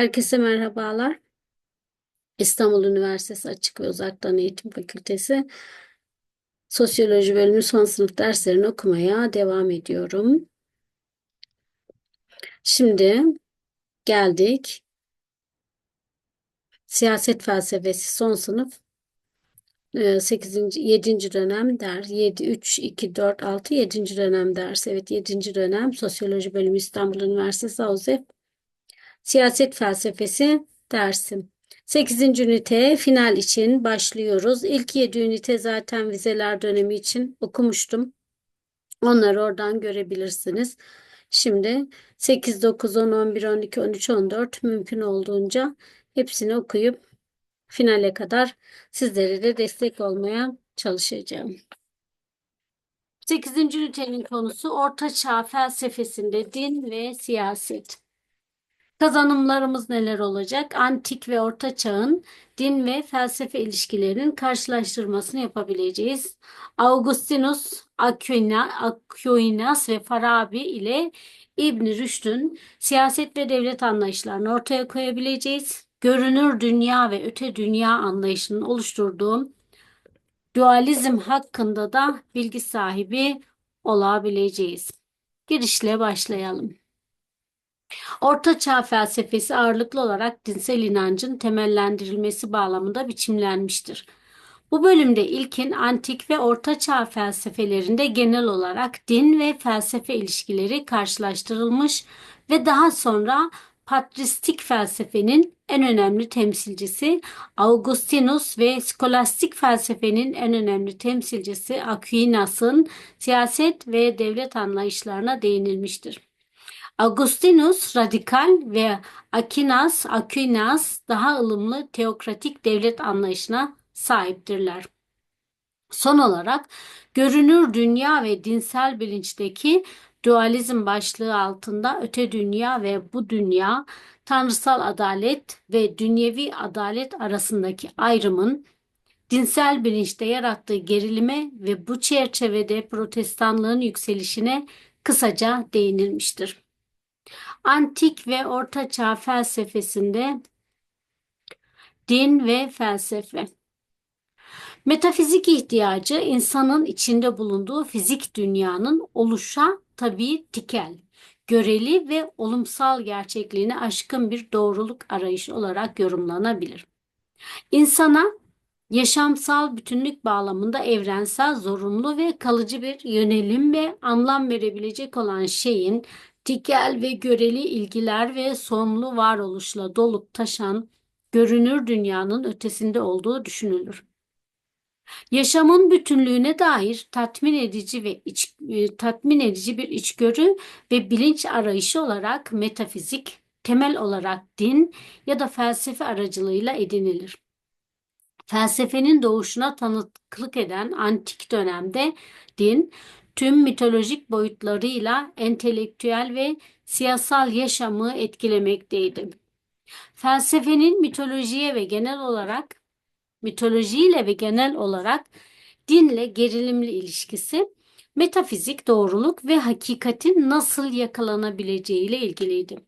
Herkese merhabalar. İstanbul Üniversitesi Açık ve Uzaktan Eğitim Fakültesi Sosyoloji bölümü son sınıf derslerini okumaya devam ediyorum. Şimdi geldik. Siyaset felsefesi son sınıf 8. 7. dönem ders 7 3 2 4 6 7. dönem ders. Evet 7. dönem Sosyoloji bölümü İstanbul Üniversitesi AUZEF Siyaset felsefesi dersim. 8. ünite final için başlıyoruz. İlk 7 ünite zaten vizeler dönemi için okumuştum. Onları oradan görebilirsiniz. Şimdi 8, 9, 10, 11, 12, 13, 14 mümkün olduğunca hepsini okuyup finale kadar sizlere de destek olmaya çalışacağım. 8. ünitenin konusu Orta Çağ felsefesinde din ve siyaset. Kazanımlarımız neler olacak? Antik ve Orta Çağ'ın din ve felsefe ilişkilerinin karşılaştırmasını yapabileceğiz. Augustinus, Aquina, Aquinas ve Farabi ile İbn Rüşd'ün siyaset ve devlet anlayışlarını ortaya koyabileceğiz. Görünür dünya ve öte dünya anlayışının oluşturduğu dualizm hakkında da bilgi sahibi olabileceğiz. Girişle başlayalım. Orta Çağ felsefesi ağırlıklı olarak dinsel inancın temellendirilmesi bağlamında biçimlenmiştir. Bu bölümde ilkin antik ve orta çağ felsefelerinde genel olarak din ve felsefe ilişkileri karşılaştırılmış ve daha sonra patristik felsefenin en önemli temsilcisi Augustinus ve skolastik felsefenin en önemli temsilcisi Aquinas'ın siyaset ve devlet anlayışlarına değinilmiştir. Augustinus radikal ve Aquinas, Aquinas daha ılımlı teokratik devlet anlayışına sahiptirler. Son olarak görünür dünya ve dinsel bilinçteki dualizm başlığı altında öte dünya ve bu dünya, tanrısal adalet ve dünyevi adalet arasındaki ayrımın dinsel bilinçte yarattığı gerilime ve bu çerçevede protestanlığın yükselişine kısaca değinilmiştir. Antik ve Orta Çağ felsefesinde din ve felsefe. Metafizik ihtiyacı insanın içinde bulunduğu fizik dünyanın oluşa tabi tikel, göreli ve olumsal gerçekliğine aşkın bir doğruluk arayışı olarak yorumlanabilir. İnsana yaşamsal bütünlük bağlamında evrensel, zorunlu ve kalıcı bir yönelim ve anlam verebilecek olan şeyin tikel ve göreli ilgiler ve sonlu varoluşla dolup taşan görünür dünyanın ötesinde olduğu düşünülür. Yaşamın bütünlüğüne dair tatmin edici ve iç, e, tatmin edici bir içgörü ve bilinç arayışı olarak metafizik, temel olarak din ya da felsefe aracılığıyla edinilir. Felsefenin doğuşuna tanıklık eden antik dönemde din tüm mitolojik boyutlarıyla entelektüel ve siyasal yaşamı etkilemekteydi. Felsefenin mitolojiye ve genel olarak mitolojiyle ve genel olarak dinle gerilimli ilişkisi metafizik doğruluk ve hakikatin nasıl yakalanabileceği ile ilgiliydi.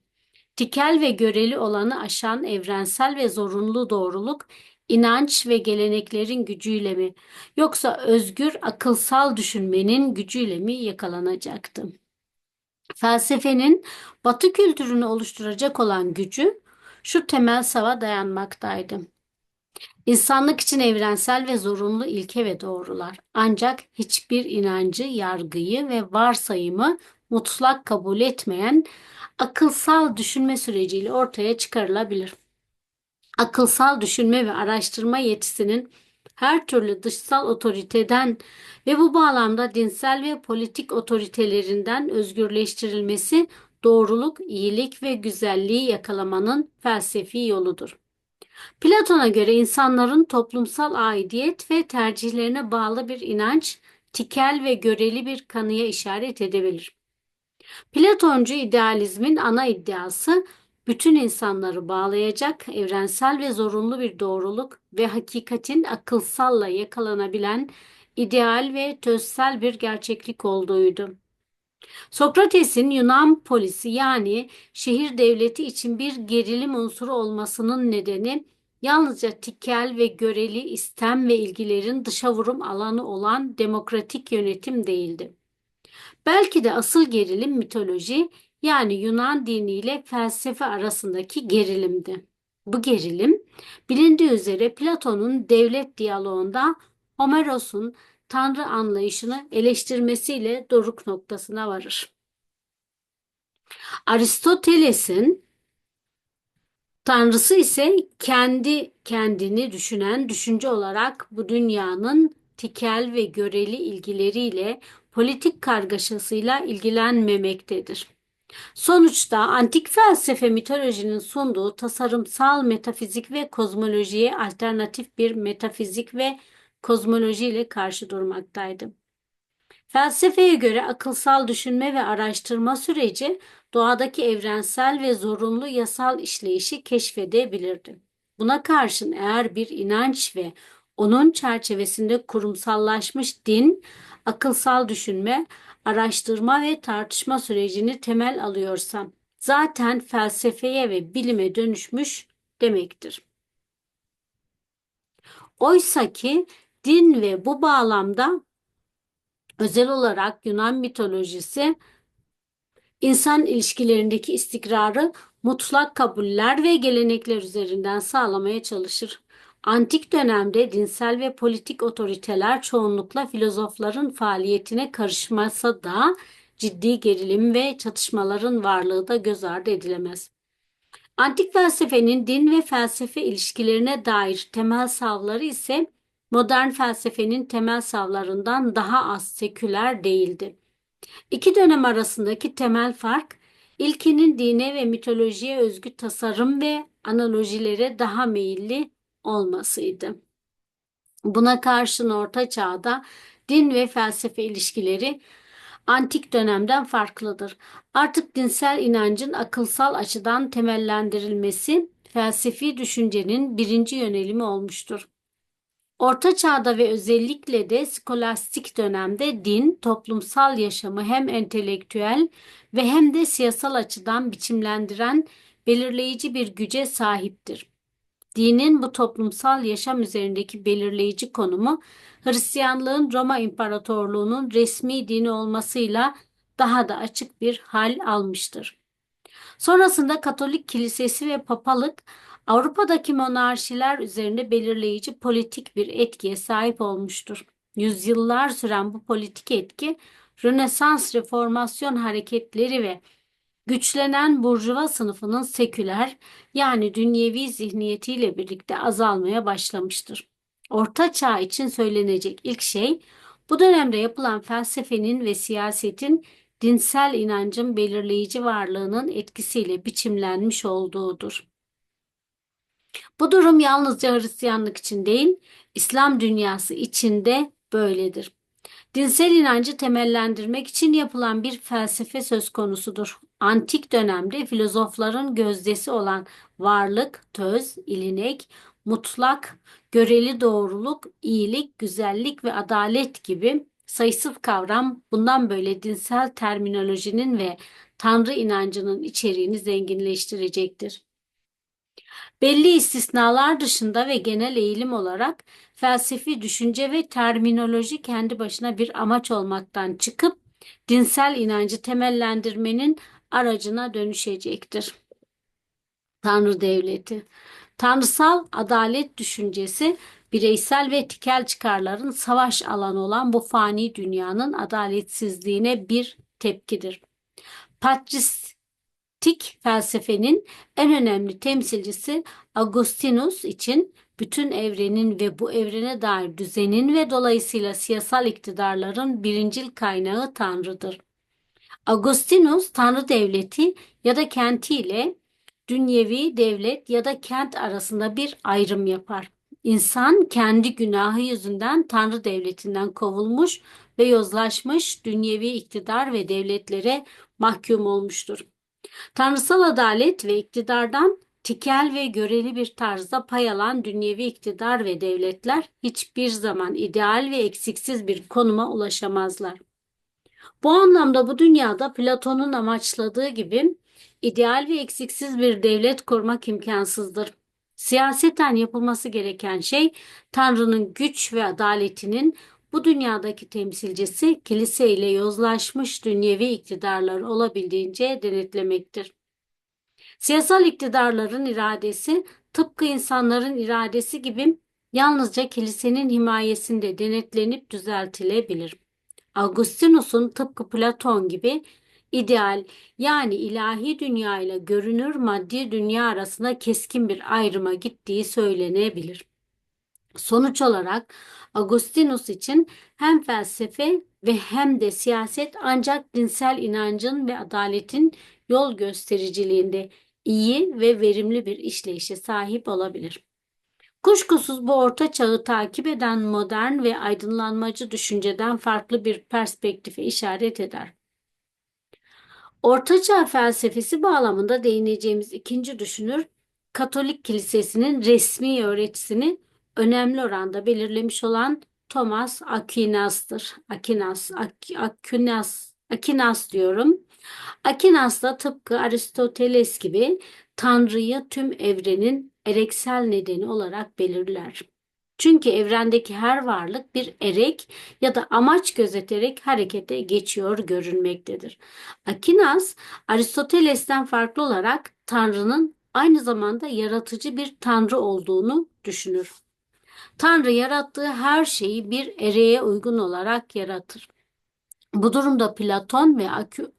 Tikel ve göreli olanı aşan evrensel ve zorunlu doğruluk inanç ve geleneklerin gücüyle mi yoksa özgür akılsal düşünmenin gücüyle mi yakalanacaktı? Felsefenin Batı kültürünü oluşturacak olan gücü şu temel sava dayanmaktaydı. İnsanlık için evrensel ve zorunlu ilke ve doğrular. Ancak hiçbir inancı, yargıyı ve varsayımı mutlak kabul etmeyen akılsal düşünme süreciyle ortaya çıkarılabilir akılsal düşünme ve araştırma yetisinin her türlü dışsal otoriteden ve bu bağlamda dinsel ve politik otoritelerinden özgürleştirilmesi doğruluk, iyilik ve güzelliği yakalamanın felsefi yoludur. Platon'a göre insanların toplumsal aidiyet ve tercihlerine bağlı bir inanç, tikel ve göreli bir kanıya işaret edebilir. Platoncu idealizmin ana iddiası bütün insanları bağlayacak evrensel ve zorunlu bir doğruluk ve hakikatin akılsalla yakalanabilen ideal ve tözsel bir gerçeklik olduğuydu. Sokrates'in Yunan polisi yani şehir devleti için bir gerilim unsuru olmasının nedeni yalnızca tikel ve göreli istem ve ilgilerin dışa vurum alanı olan demokratik yönetim değildi. Belki de asıl gerilim mitoloji yani Yunan diniyle felsefe arasındaki gerilimdi. Bu gerilim bilindiği üzere Platon'un devlet diyaloğunda Homeros'un tanrı anlayışını eleştirmesiyle doruk noktasına varır. Aristoteles'in tanrısı ise kendi kendini düşünen düşünce olarak bu dünyanın tikel ve göreli ilgileriyle politik kargaşasıyla ilgilenmemektedir. Sonuçta antik felsefe mitolojinin sunduğu tasarımsal metafizik ve kozmolojiye alternatif bir metafizik ve kozmoloji ile karşı durmaktaydı. Felsefeye göre akılsal düşünme ve araştırma süreci doğadaki evrensel ve zorunlu yasal işleyişi keşfedebilirdi. Buna karşın eğer bir inanç ve onun çerçevesinde kurumsallaşmış din, akılsal düşünme, araştırma ve tartışma sürecini temel alıyorsa zaten felsefeye ve bilime dönüşmüş demektir. Oysa ki din ve bu bağlamda özel olarak Yunan mitolojisi insan ilişkilerindeki istikrarı mutlak kabuller ve gelenekler üzerinden sağlamaya çalışır. Antik dönemde dinsel ve politik otoriteler çoğunlukla filozofların faaliyetine karışmasa da ciddi gerilim ve çatışmaların varlığı da göz ardı edilemez. Antik felsefenin din ve felsefe ilişkilerine dair temel savları ise modern felsefenin temel savlarından daha az seküler değildi. İki dönem arasındaki temel fark, ilkinin dine ve mitolojiye özgü tasarım ve analojilere daha meyilli olmasıydı. Buna karşın Orta Çağ'da din ve felsefe ilişkileri antik dönemden farklıdır. Artık dinsel inancın akılsal açıdan temellendirilmesi felsefi düşüncenin birinci yönelimi olmuştur. Orta Çağ'da ve özellikle de skolastik dönemde din toplumsal yaşamı hem entelektüel ve hem de siyasal açıdan biçimlendiren belirleyici bir güce sahiptir. Dinin bu toplumsal yaşam üzerindeki belirleyici konumu Hristiyanlığın Roma İmparatorluğu'nun resmi dini olmasıyla daha da açık bir hal almıştır. Sonrasında Katolik Kilisesi ve Papalık Avrupa'daki monarşiler üzerinde belirleyici politik bir etkiye sahip olmuştur. Yüzyıllar süren bu politik etki Rönesans reformasyon hareketleri ve güçlenen burjuva sınıfının seküler yani dünyevi zihniyetiyle birlikte azalmaya başlamıştır. Orta Çağ için söylenecek ilk şey bu dönemde yapılan felsefenin ve siyasetin dinsel inancın belirleyici varlığının etkisiyle biçimlenmiş olduğudur. Bu durum yalnızca Hristiyanlık için değil, İslam dünyası için de böyledir. Dinsel inancı temellendirmek için yapılan bir felsefe söz konusudur. Antik dönemde filozofların gözdesi olan varlık, töz, ilinek, mutlak, göreli doğruluk, iyilik, güzellik ve adalet gibi sayısız kavram bundan böyle dinsel terminolojinin ve Tanrı inancının içeriğini zenginleştirecektir. Belli istisnalar dışında ve genel eğilim olarak felsefi düşünce ve terminoloji kendi başına bir amaç olmaktan çıkıp dinsel inancı temellendirmenin aracına dönüşecektir. Tanrı devleti Tanrısal adalet düşüncesi bireysel ve tikel çıkarların savaş alanı olan bu fani dünyanın adaletsizliğine bir tepkidir. Patristik felsefenin en önemli temsilcisi Agustinus için bütün evrenin ve bu evrene dair düzenin ve dolayısıyla siyasal iktidarların birincil kaynağı Tanrı'dır. Agustinus Tanrı devleti ya da kentiyle dünyevi devlet ya da kent arasında bir ayrım yapar. İnsan kendi günahı yüzünden Tanrı devletinden kovulmuş ve yozlaşmış dünyevi iktidar ve devletlere mahkum olmuştur. Tanrısal adalet ve iktidardan tikel ve göreli bir tarzda pay alan dünyevi iktidar ve devletler hiçbir zaman ideal ve eksiksiz bir konuma ulaşamazlar. Bu anlamda bu dünyada Platon'un amaçladığı gibi ideal ve eksiksiz bir devlet kurmak imkansızdır. Siyaseten yapılması gereken şey Tanrı'nın güç ve adaletinin bu dünyadaki temsilcisi kilise ile yozlaşmış dünyevi iktidarları olabildiğince denetlemektir. Siyasal iktidarların iradesi tıpkı insanların iradesi gibi yalnızca kilisenin himayesinde denetlenip düzeltilebilir. Augustinus'un tıpkı Platon gibi ideal yani ilahi dünya ile görünür maddi dünya arasında keskin bir ayrıma gittiği söylenebilir. Sonuç olarak Agustinus için hem felsefe ve hem de siyaset ancak dinsel inancın ve adaletin yol göstericiliğinde iyi ve verimli bir işleyişe sahip olabilir. Kuşkusuz bu orta çağı takip eden modern ve aydınlanmacı düşünceden farklı bir perspektife işaret eder. Ortaçağ felsefesi bağlamında değineceğimiz ikinci düşünür, Katolik Kilisesi'nin resmi öğretisini önemli oranda belirlemiş olan Thomas Aquinas'tır. Aquinas, Aquinas, Aquinas diyorum. Aquinas da tıpkı Aristoteles gibi Tanrı'yı tüm evrenin ereksel nedeni olarak belirler. Çünkü evrendeki her varlık bir erek ya da amaç gözeterek harekete geçiyor görünmektedir. Aquinas, Aristoteles'ten farklı olarak Tanrı'nın aynı zamanda yaratıcı bir Tanrı olduğunu düşünür. Tanrı yarattığı her şeyi bir ereğe uygun olarak yaratır. Bu durumda Platon ve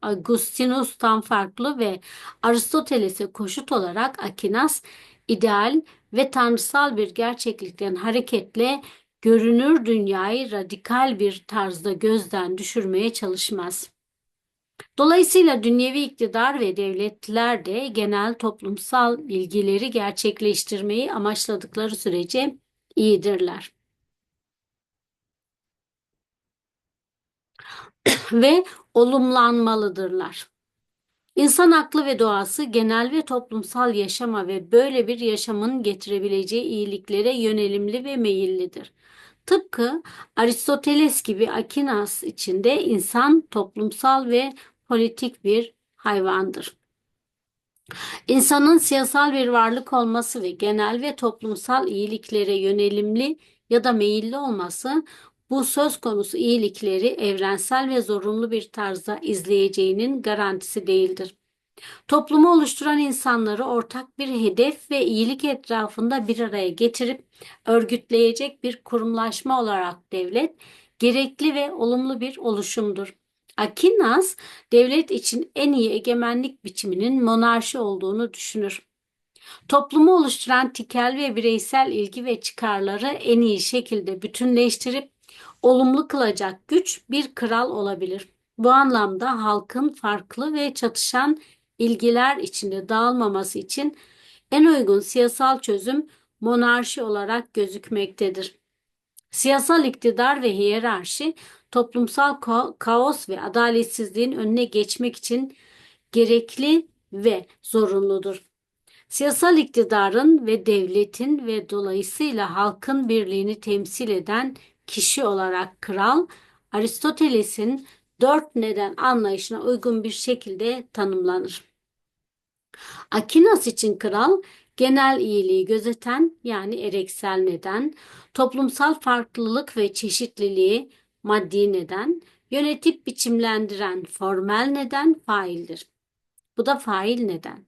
Agustinus'tan farklı ve Aristoteles'e koşut olarak Akinas ideal ve tanrısal bir gerçeklikten hareketle görünür dünyayı radikal bir tarzda gözden düşürmeye çalışmaz. Dolayısıyla dünyevi iktidar ve devletler de genel toplumsal ilgileri gerçekleştirmeyi amaçladıkları sürece iyidirler. ve olumlanmalıdırlar. İnsan aklı ve doğası genel ve toplumsal yaşama ve böyle bir yaşamın getirebileceği iyiliklere yönelimli ve meyillidir. Tıpkı Aristoteles gibi Akinas içinde insan toplumsal ve politik bir hayvandır. İnsanın siyasal bir varlık olması ve genel ve toplumsal iyiliklere yönelimli ya da meyilli olması bu söz konusu iyilikleri evrensel ve zorunlu bir tarzda izleyeceğinin garantisi değildir. Toplumu oluşturan insanları ortak bir hedef ve iyilik etrafında bir araya getirip örgütleyecek bir kurumlaşma olarak devlet gerekli ve olumlu bir oluşumdur. Akinas, devlet için en iyi egemenlik biçiminin monarşi olduğunu düşünür. Toplumu oluşturan tikel ve bireysel ilgi ve çıkarları en iyi şekilde bütünleştirip olumlu kılacak güç bir kral olabilir. Bu anlamda halkın farklı ve çatışan ilgiler içinde dağılmaması için en uygun siyasal çözüm monarşi olarak gözükmektedir. Siyasal iktidar ve hiyerarşi toplumsal ka kaos ve adaletsizliğin önüne geçmek için gerekli ve zorunludur. Siyasal iktidarın ve devletin ve dolayısıyla halkın birliğini temsil eden kişi olarak kral Aristoteles'in dört neden anlayışına uygun bir şekilde tanımlanır. Akinas için kral genel iyiliği gözeten yani ereksel neden, toplumsal farklılık ve çeşitliliği maddi neden, yönetip biçimlendiren formel neden faildir. Bu da fail neden.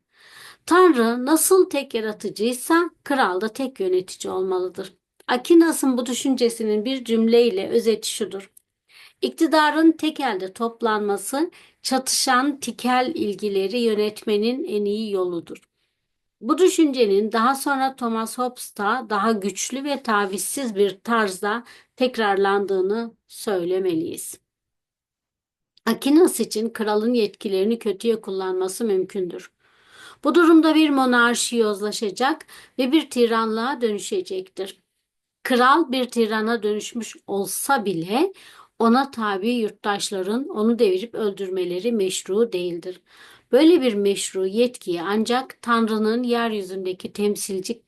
Tanrı nasıl tek yaratıcıysa kral da tek yönetici olmalıdır. Akinas'ın bu düşüncesinin bir cümleyle özeti şudur. İktidarın tek elde toplanması çatışan tikel ilgileri yönetmenin en iyi yoludur. Bu düşüncenin daha sonra Thomas Hobbes'ta daha güçlü ve tavizsiz bir tarzda tekrarlandığını söylemeliyiz. Akinas için kralın yetkilerini kötüye kullanması mümkündür. Bu durumda bir monarşi yozlaşacak ve bir tiranlığa dönüşecektir. Kral bir tirana dönüşmüş olsa bile ona tabi yurttaşların onu devirip öldürmeleri meşru değildir. Böyle bir meşru yetkiye ancak Tanrı'nın yeryüzündeki temsilci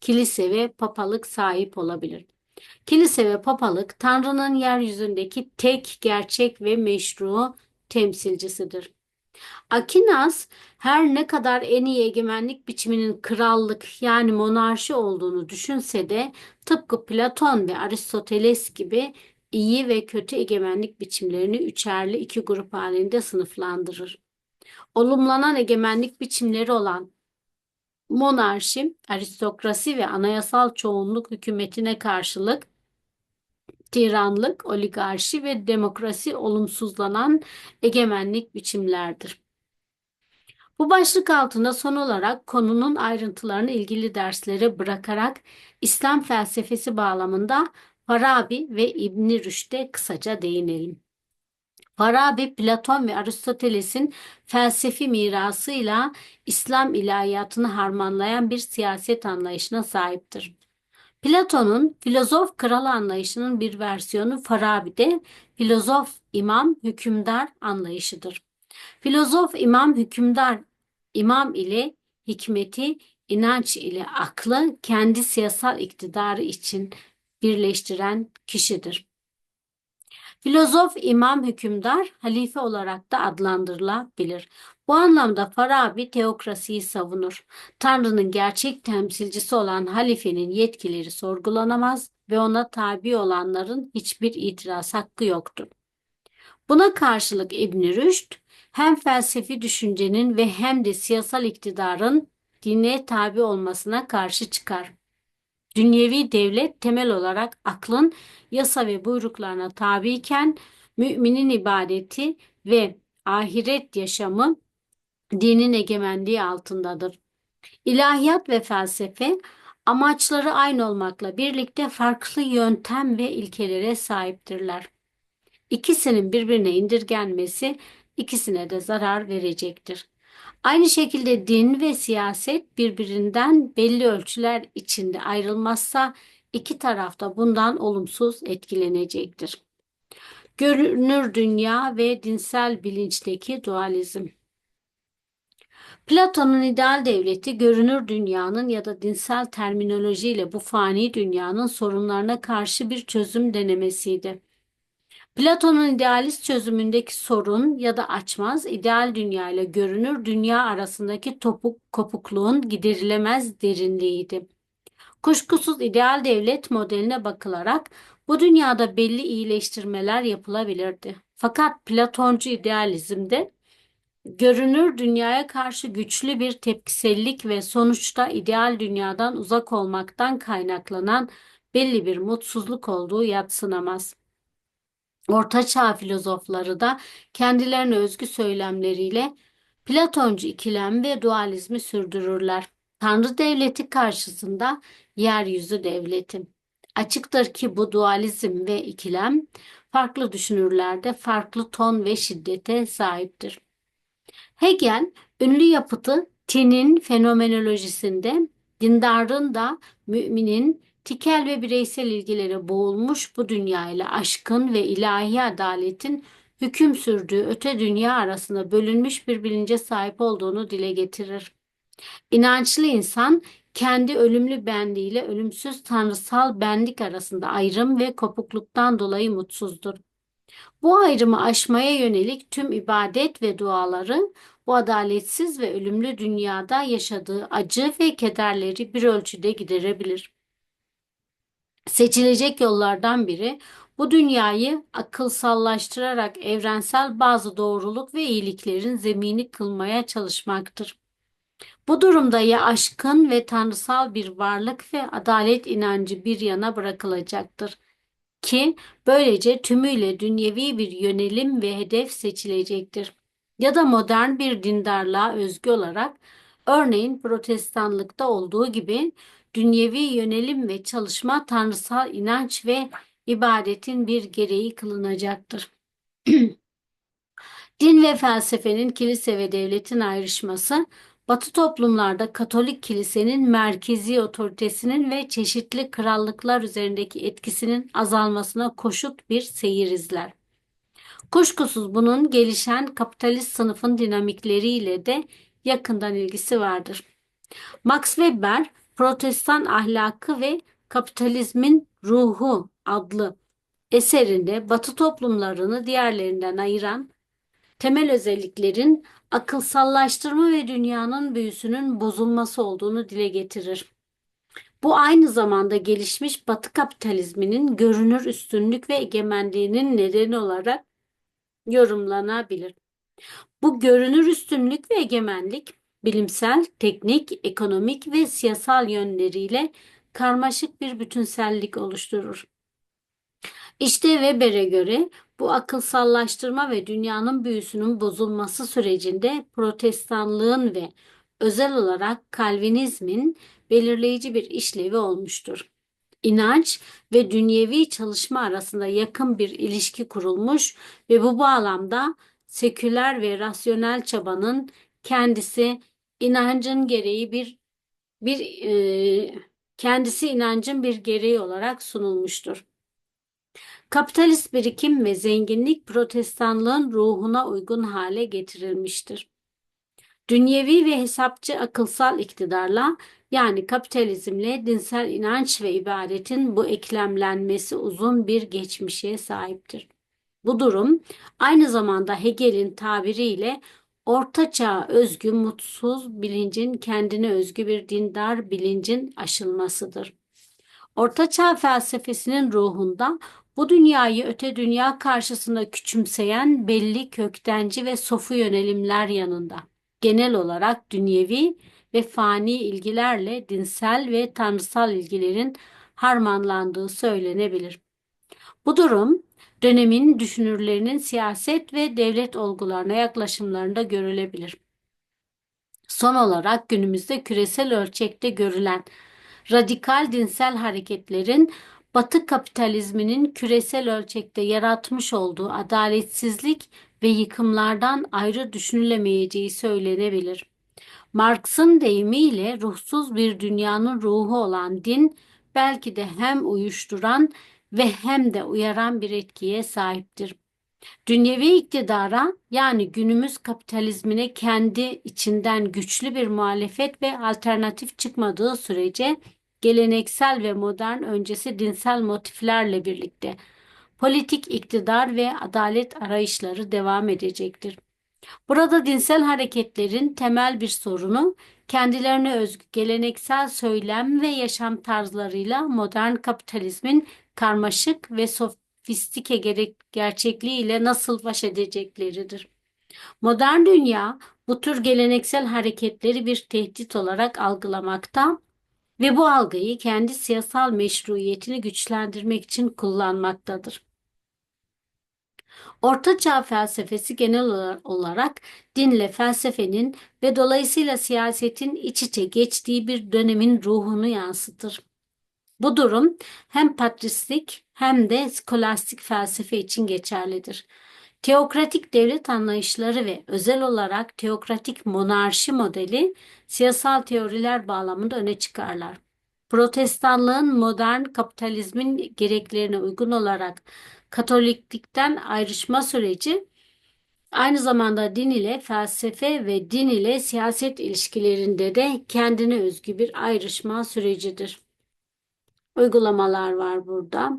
kilise ve papalık sahip olabilir. Kilise ve papalık Tanrı'nın yeryüzündeki tek gerçek ve meşru temsilcisidir. Akinas her ne kadar en iyi egemenlik biçiminin krallık yani monarşi olduğunu düşünse de tıpkı Platon ve Aristoteles gibi iyi ve kötü egemenlik biçimlerini üçerli iki grup halinde sınıflandırır. Olumlanan egemenlik biçimleri olan monarşi, aristokrasi ve anayasal çoğunluk hükümetine karşılık tiranlık, oligarşi ve demokrasi olumsuzlanan egemenlik biçimlerdir. Bu başlık altında son olarak konunun ayrıntılarını ilgili derslere bırakarak İslam felsefesi bağlamında Farabi ve İbn Rüşd'e kısaca değinelim. Farabi, Platon ve Aristoteles'in felsefi mirasıyla İslam ilahiyatını harmanlayan bir siyaset anlayışına sahiptir. Platon'un filozof kral anlayışının bir versiyonu Farabi'de filozof imam hükümdar anlayışıdır. Filozof imam hükümdar imam ile hikmeti, inanç ile aklı kendi siyasal iktidarı için birleştiren kişidir. Filozof, imam, hükümdar, halife olarak da adlandırılabilir. Bu anlamda Farabi teokrasiyi savunur. Tanrı'nın gerçek temsilcisi olan halifenin yetkileri sorgulanamaz ve ona tabi olanların hiçbir itiraz hakkı yoktur. Buna karşılık İbn Rüşd hem felsefi düşüncenin ve hem de siyasal iktidarın dine tabi olmasına karşı çıkar. Dünyevi devlet temel olarak aklın yasa ve buyruklarına tabiyken müminin ibadeti ve ahiret yaşamı dinin egemenliği altındadır. İlahiyat ve felsefe amaçları aynı olmakla birlikte farklı yöntem ve ilkelere sahiptirler. İkisinin birbirine indirgenmesi ikisine de zarar verecektir. Aynı şekilde din ve siyaset birbirinden belli ölçüler içinde ayrılmazsa iki taraf da bundan olumsuz etkilenecektir. Görünür dünya ve dinsel bilinçteki dualizm. Platon'un ideal devleti görünür dünyanın ya da dinsel terminolojiyle bu fani dünyanın sorunlarına karşı bir çözüm denemesiydi. Platon'un idealist çözümündeki sorun ya da açmaz ideal dünya ile görünür dünya arasındaki topuk kopukluğun giderilemez derinliğiydi. Kuşkusuz ideal devlet modeline bakılarak bu dünyada belli iyileştirmeler yapılabilirdi. Fakat Platoncu idealizmde görünür dünyaya karşı güçlü bir tepkisellik ve sonuçta ideal dünyadan uzak olmaktan kaynaklanan belli bir mutsuzluk olduğu yatsınamaz. Orta Çağ filozofları da kendilerine özgü söylemleriyle Platoncu ikilem ve dualizmi sürdürürler. Tanrı devleti karşısında yeryüzü devleti. Açıktır ki bu dualizm ve ikilem farklı düşünürlerde farklı ton ve şiddete sahiptir. Hegel ünlü yapıtı Tin'in fenomenolojisinde dindarın da müminin tikel ve bireysel ilgilere boğulmuş bu dünya ile aşkın ve ilahi adaletin hüküm sürdüğü öte dünya arasında bölünmüş bir bilince sahip olduğunu dile getirir. İnançlı insan kendi ölümlü benliğiyle ölümsüz tanrısal benlik arasında ayrım ve kopukluktan dolayı mutsuzdur. Bu ayrımı aşmaya yönelik tüm ibadet ve duaları bu adaletsiz ve ölümlü dünyada yaşadığı acı ve kederleri bir ölçüde giderebilir. Seçilecek yollardan biri bu dünyayı akılsallaştırarak evrensel bazı doğruluk ve iyiliklerin zemini kılmaya çalışmaktır. Bu durumda ya aşkın ve tanrısal bir varlık ve adalet inancı bir yana bırakılacaktır ki böylece tümüyle dünyevi bir yönelim ve hedef seçilecektir. Ya da modern bir dindarlığa özgü olarak örneğin protestanlıkta olduğu gibi dünyevi yönelim ve çalışma tanrısal inanç ve ibadetin bir gereği kılınacaktır. Din ve felsefenin kilise ve devletin ayrışması, Batı toplumlarda Katolik kilisenin merkezi otoritesinin ve çeşitli krallıklar üzerindeki etkisinin azalmasına koşut bir seyir izler. Kuşkusuz bunun gelişen kapitalist sınıfın dinamikleriyle de yakından ilgisi vardır. Max Weber, protestan ahlakı ve Kapitalizmin Ruhu adlı eserinde Batı toplumlarını diğerlerinden ayıran temel özelliklerin akılsallaştırma ve dünyanın büyüsünün bozulması olduğunu dile getirir. Bu aynı zamanda gelişmiş Batı kapitalizminin görünür üstünlük ve egemenliğinin nedeni olarak yorumlanabilir. Bu görünür üstünlük ve egemenlik bilimsel, teknik, ekonomik ve siyasal yönleriyle karmaşık bir bütünsellik oluşturur. İşte Weber'e göre bu akılsallaştırma ve dünyanın büyüsünün bozulması sürecinde protestanlığın ve özel olarak Kalvinizmin belirleyici bir işlevi olmuştur. İnanç ve dünyevi çalışma arasında yakın bir ilişki kurulmuş ve bu bağlamda seküler ve rasyonel çabanın kendisi inancın gereği bir bir e, kendisi inancın bir gereği olarak sunulmuştur. Kapitalist birikim ve zenginlik protestanlığın ruhuna uygun hale getirilmiştir. Dünyevi ve hesapçı akılsal iktidarla yani kapitalizmle dinsel inanç ve ibadetin bu eklemlenmesi uzun bir geçmişe sahiptir. Bu durum aynı zamanda Hegel'in tabiriyle Orta Çağ özgü mutsuz bilincin kendine özgü bir dindar bilincin aşılmasıdır. Orta Çağ felsefesinin ruhunda bu dünyayı öte dünya karşısında küçümseyen belli köktenci ve sofu yönelimler yanında genel olarak dünyevi ve fani ilgilerle dinsel ve tanrısal ilgilerin harmanlandığı söylenebilir. Bu durum dönemin düşünürlerinin siyaset ve devlet olgularına yaklaşımlarında görülebilir. Son olarak günümüzde küresel ölçekte görülen radikal dinsel hareketlerin Batı kapitalizminin küresel ölçekte yaratmış olduğu adaletsizlik ve yıkımlardan ayrı düşünülemeyeceği söylenebilir. Marx'ın deyimiyle ruhsuz bir dünyanın ruhu olan din belki de hem uyuşturan ve hem de uyaran bir etkiye sahiptir. Dünyevi iktidara yani günümüz kapitalizmine kendi içinden güçlü bir muhalefet ve alternatif çıkmadığı sürece geleneksel ve modern öncesi dinsel motiflerle birlikte politik iktidar ve adalet arayışları devam edecektir. Burada dinsel hareketlerin temel bir sorunu kendilerine özgü geleneksel söylem ve yaşam tarzlarıyla modern kapitalizmin karmaşık ve sofistike gerek gerçekliğiyle nasıl baş edecekleridir. Modern dünya bu tür geleneksel hareketleri bir tehdit olarak algılamakta ve bu algıyı kendi siyasal meşruiyetini güçlendirmek için kullanmaktadır. Orta Çağ felsefesi genel olarak dinle felsefenin ve dolayısıyla siyasetin iç içe geçtiği bir dönemin ruhunu yansıtır. Bu durum hem patristik hem de skolastik felsefe için geçerlidir. Teokratik devlet anlayışları ve özel olarak teokratik monarşi modeli siyasal teoriler bağlamında öne çıkarlar. Protestanlığın modern kapitalizmin gereklerine uygun olarak Katoliklikten ayrışma süreci aynı zamanda din ile felsefe ve din ile siyaset ilişkilerinde de kendine özgü bir ayrışma sürecidir. Uygulamalar var burada.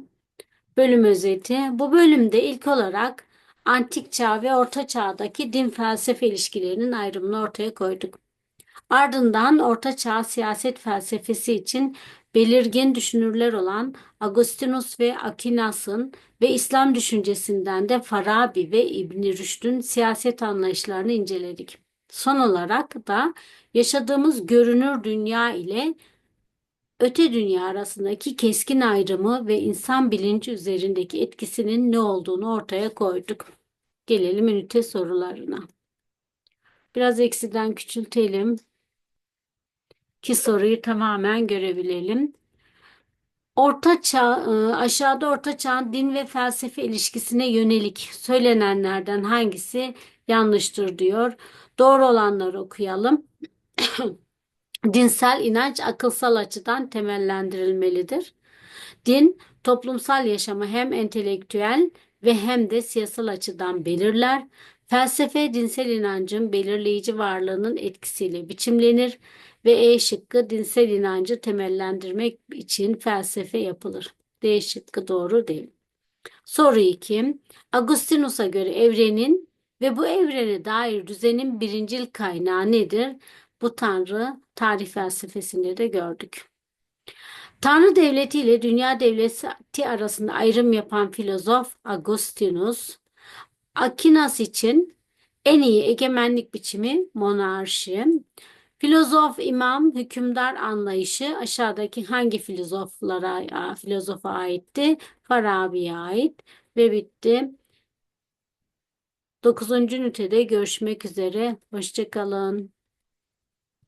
Bölüm özeti. Bu bölümde ilk olarak antik çağ ve orta çağdaki din felsefe ilişkilerinin ayrımını ortaya koyduk. Ardından orta çağ siyaset felsefesi için belirgin düşünürler olan Agustinus ve Aquinas'ın ve İslam düşüncesinden de Farabi ve İbn Rüşd'ün siyaset anlayışlarını inceledik. Son olarak da yaşadığımız görünür dünya ile öte dünya arasındaki keskin ayrımı ve insan bilinci üzerindeki etkisinin ne olduğunu ortaya koyduk. Gelelim ünite sorularına. Biraz eksiden küçültelim ki soruyu tamamen görebilelim. Orta çağ, e, aşağıda orta çağın din ve felsefe ilişkisine yönelik söylenenlerden hangisi yanlıştır diyor. Doğru olanları okuyalım. Dinsel inanç akılsal açıdan temellendirilmelidir. Din toplumsal yaşamı hem entelektüel ve hem de siyasal açıdan belirler. Felsefe dinsel inancın belirleyici varlığının etkisiyle biçimlenir Ve E şıkkı dinsel inancı temellendirmek için felsefe yapılır. D şıkkı doğru değil. Soru 2. Agustinus'a göre evrenin ve bu evrene dair düzenin birincil kaynağı nedir? Bu tanrı tarih felsefesinde de gördük. Tanrı devleti ile dünya devleti arasında ayrım yapan filozof Agustinus, Aquinas için en iyi egemenlik biçimi monarşi. Filozof, imam, hükümdar anlayışı aşağıdaki hangi filozoflara filozofa aitti? Farabi'ye ait ve bitti. 9. ünitede görüşmek üzere. Hoşçakalın.